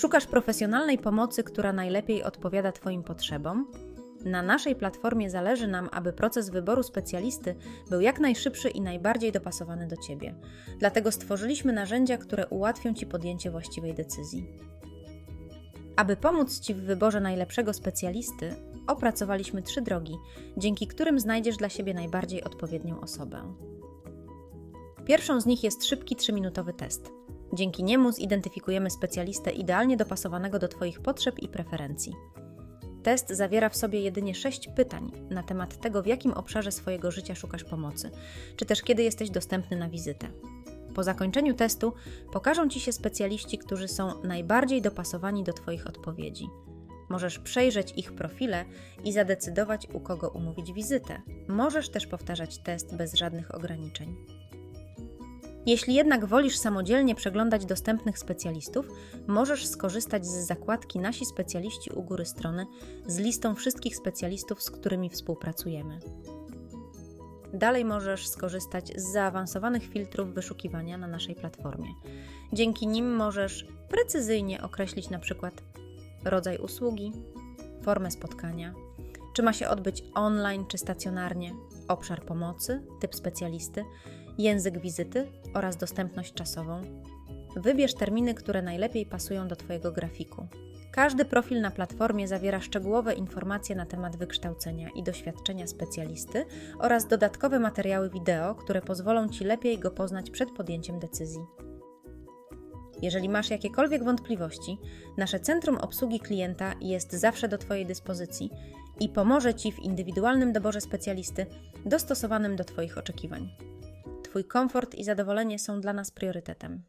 Szukasz profesjonalnej pomocy, która najlepiej odpowiada Twoim potrzebom? Na naszej platformie zależy nam, aby proces wyboru specjalisty był jak najszybszy i najbardziej dopasowany do Ciebie. Dlatego stworzyliśmy narzędzia, które ułatwią Ci podjęcie właściwej decyzji. Aby pomóc Ci w wyborze najlepszego specjalisty, opracowaliśmy trzy drogi, dzięki którym znajdziesz dla siebie najbardziej odpowiednią osobę. Pierwszą z nich jest szybki 3-minutowy test. Dzięki niemu zidentyfikujemy specjalistę idealnie dopasowanego do Twoich potrzeb i preferencji. Test zawiera w sobie jedynie 6 pytań na temat tego, w jakim obszarze swojego życia szukasz pomocy, czy też kiedy jesteś dostępny na wizytę. Po zakończeniu testu pokażą Ci się specjaliści, którzy są najbardziej dopasowani do Twoich odpowiedzi. Możesz przejrzeć ich profile i zadecydować, u kogo umówić wizytę. Możesz też powtarzać test bez żadnych ograniczeń. Jeśli jednak wolisz samodzielnie przeglądać dostępnych specjalistów, możesz skorzystać z zakładki Nasi specjaliści u góry strony z listą wszystkich specjalistów, z którymi współpracujemy. Dalej możesz skorzystać z zaawansowanych filtrów wyszukiwania na naszej platformie. Dzięki nim możesz precyzyjnie określić przykład rodzaj usługi, formę spotkania, czy ma się odbyć online czy stacjonarnie, obszar pomocy, typ specjalisty, język wizyty oraz dostępność czasową. Wybierz terminy, które najlepiej pasują do Twojego grafiku. Każdy profil na platformie zawiera szczegółowe informacje na temat wykształcenia i doświadczenia specjalisty oraz dodatkowe materiały wideo, które pozwolą Ci lepiej go poznać przed podjęciem decyzji. Jeżeli masz jakiekolwiek wątpliwości, nasze Centrum Obsługi Klienta jest zawsze do Twojej dyspozycji i pomoże Ci w indywidualnym doborze specjalisty dostosowanym do Twoich oczekiwań. Twój komfort i zadowolenie są dla nas priorytetem.